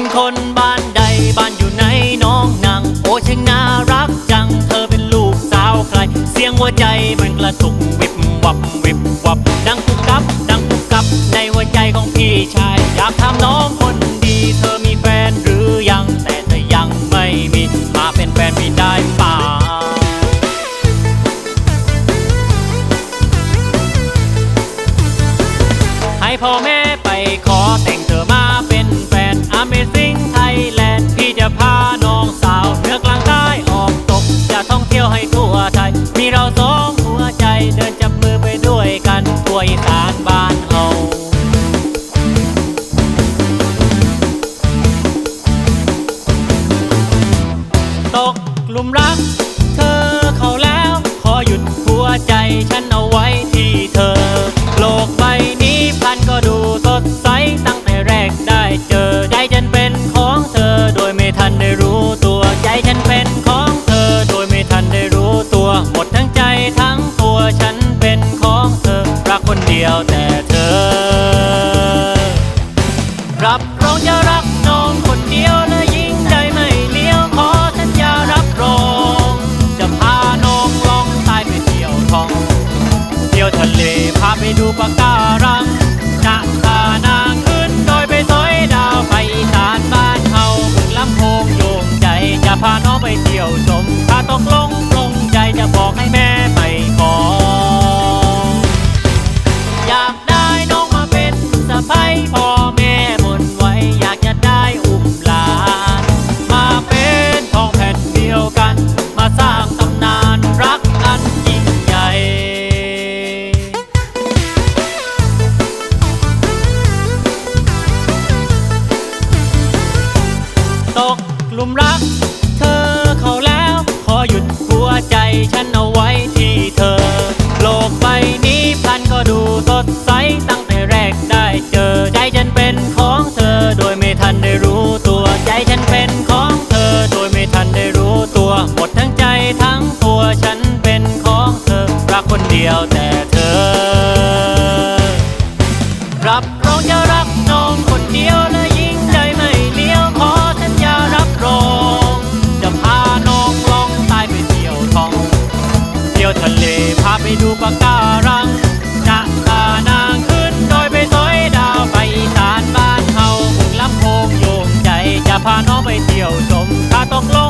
เป็นคนบ้านใดบ้านอยู่ในน้องนางโอช่างน่ารักจังเธอเป็นลูกสาวใคร เสียงหัวใจมันกระตุกวิบวับวิบวับดังกุกกับ ดังกุกกับ ในหัวใจของพี่ชาย อยากถามน้องคนดี เธอมีแฟนหรือยังแต่เธอยังไม่มีมาเป็นแฟนพี่ได้ป่าให้พ่อแม่ไปขอแต่งเธอ Amazing Thailand พี่จะพาน้องสาวเหนือกลางใต้ออกตก จะท่องเที่ยวให้ทั่วไทย มีเราสองหัวใจเดินจับมือไปด้วยกันทั่วอีสานบ้านเฮาตกหลุมรัก เธอเขาแล้ว ขอหยุดหัวใจฉันเอาไว้ที่เธอ โลก รับรองจะรักน้องคนเดียวและยิ่งใจไม่เลี้ยวขอสัญญารับรอง จะพาน้องลองใต้ไปเที่ยวท้อง เที่ยวทะเลพาไปดูปะการ ตกหลุมรัก เธอเขาแล้ว ขอหยุดหัวใจฉันเอาไว้ที่เธอ โลกใบนี้ ตกลง